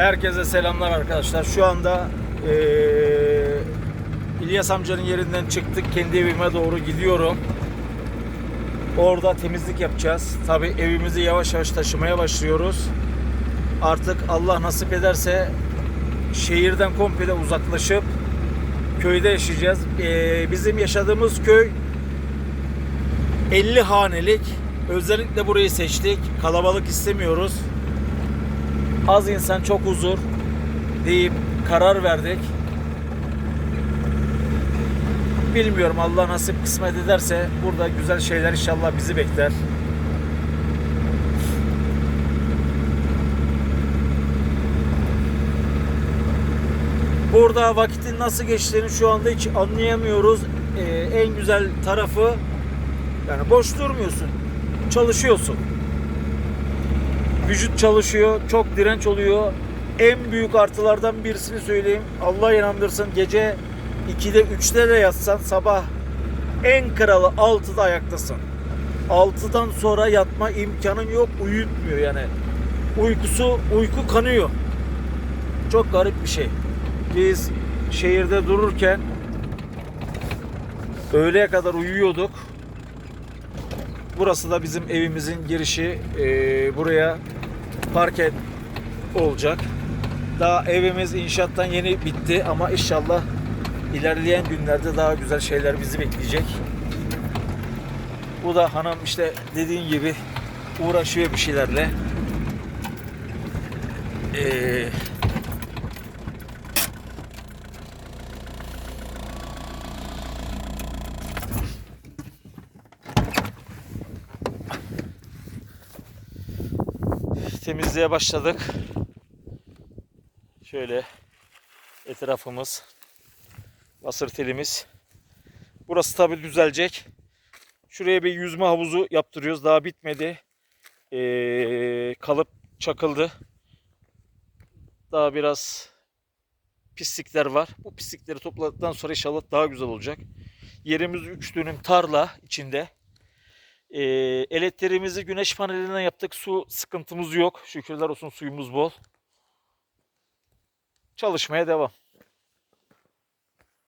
Herkese selamlar arkadaşlar. Şu anda eee İlyas amcanın yerinden çıktık. Kendi evime doğru gidiyorum. Orada temizlik yapacağız. Tabi evimizi yavaş yavaş taşımaya başlıyoruz. Artık Allah nasip ederse şehirden komple uzaklaşıp köyde yaşayacağız. Eee, bizim yaşadığımız köy 50 hanelik. Özellikle burayı seçtik. Kalabalık istemiyoruz. Az insan çok huzur deyip karar verdik. Bilmiyorum Allah nasip kısmet ederse burada güzel şeyler inşallah bizi bekler. Burada vakitin nasıl geçtiğini şu anda hiç anlayamıyoruz. Ee, en güzel tarafı yani boş durmuyorsun. Çalışıyorsun. Vücut çalışıyor. Çok direnç oluyor. En büyük artılardan birisini söyleyeyim. Allah inandırsın gece 2'de 3'te de yatsan sabah en kralı 6'da ayaktasın. 6'dan sonra yatma imkanın yok. Uyutmuyor yani. Uykusu uyku kanıyor. Çok garip bir şey. Biz şehirde dururken öğleye kadar uyuyorduk. Burası da bizim evimizin girişi. Ee, buraya parke olacak. Daha evimiz inşaattan yeni bitti ama inşallah ilerleyen günlerde daha güzel şeyler bizi bekleyecek. Bu da hanım işte dediğin gibi uğraşıyor bir şeylerle. Ee, temizliğe başladık. Şöyle etrafımız, basır telimiz. Burası tabi düzelecek. Şuraya bir yüzme havuzu yaptırıyoruz. Daha bitmedi. Ee, kalıp çakıldı. Daha biraz pislikler var. Bu pislikleri topladıktan sonra inşallah daha güzel olacak. Yerimiz 3 dönüm tarla içinde. Ee, elektriğimizi güneş panelinden yaptık. Su sıkıntımız yok. Şükürler olsun suyumuz bol. Çalışmaya devam.